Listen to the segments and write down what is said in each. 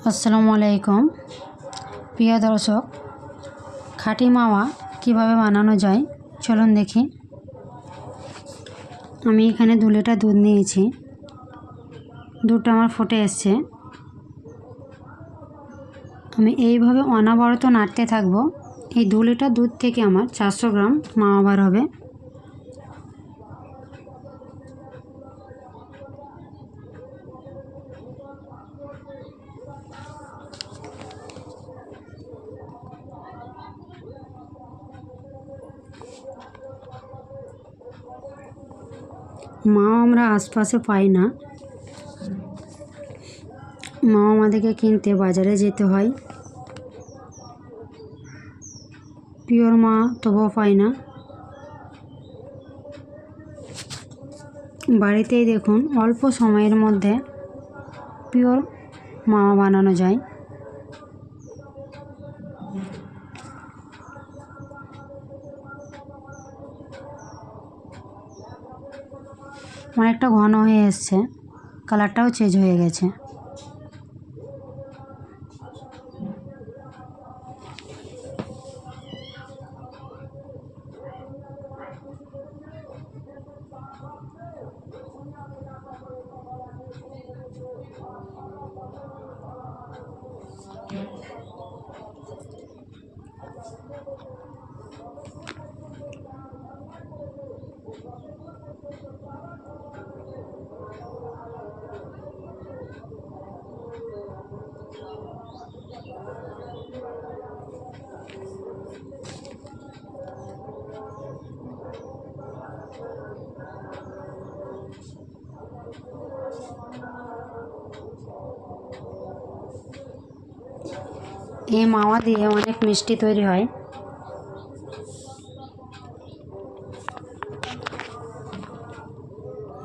আসসালামু আলাইকুম। প্রিয় দর্শক, খাঁটি মাওয়া কীভাবে বানানো যায়, চলুন দেখি। আমি এখানে দু লিটার দুধ নিয়েছি। দুধটা আমার ফুটে এসছে। আমি এইভাবে অনাবরত নাড়তে থাকব। এই দু লিটার দুধ থেকে আমার চারশো গ্রাম মাওয়া বার হবে। মাও আমরা আশপাশে পাই না। মাও আমাদেরকে কিনতে বাজারে যেতে হয়। পিওর মা তবুও পাই না। বাড়িতেই দেখুন, অল্প সময়ের মধ্যে পিওর মাওয়া বানানো যায়। অনেকটা ঘন হয়ে এসছে। কালারটাও চেঞ্জ হয়ে গেছে। এই মাওয়া দিয়ে অনেক মিষ্টি তৈরি হয়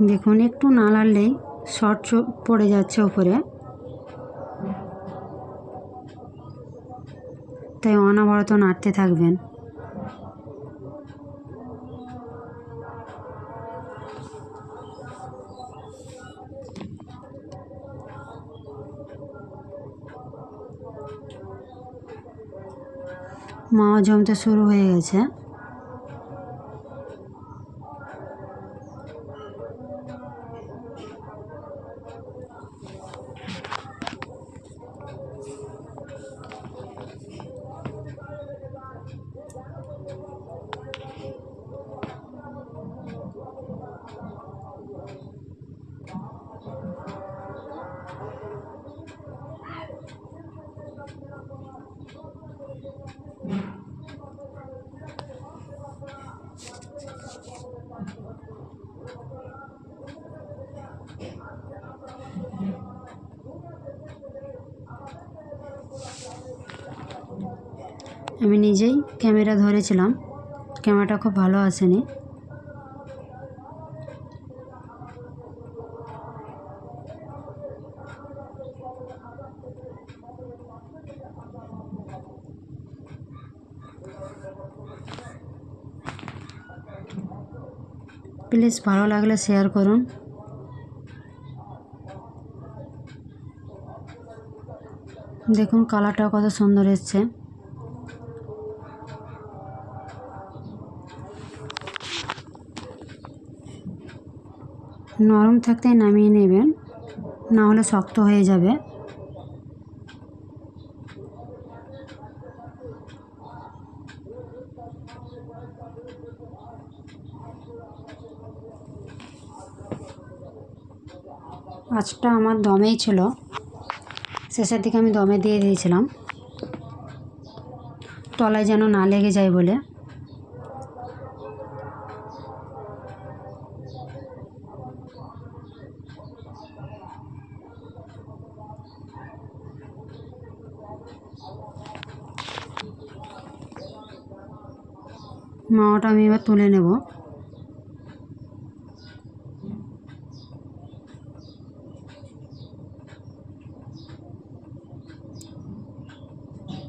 দেখুন, একটু না নাড়লেই শর্ট পড়ে যাচ্ছে ওপরে তাই অনবরত নাড়তে থাকবেন। মাওয়া জমতে শুরু হয়ে গেছে। আমি নিজেই ক্যামেরা ধরেছিলাম। ক্যামেরাটা খুব ভালো আসেনি। প্লিজ ভালো লাগলে শেয়ার করুন। দেখুন কালারটা কত সুন্দর এসছে। নরম থাকতে নামিয়ে নেবেন, না হলে শক্ত হয়ে যাবে। আঁচটা আমার দমেই ছিল। শেষের দিকে আমি দমে দিয়ে দিয়েছিলাম। তলায় যেন না লেগে যায় বলে। মাওয়াটা আমি এবার তুলে নেব।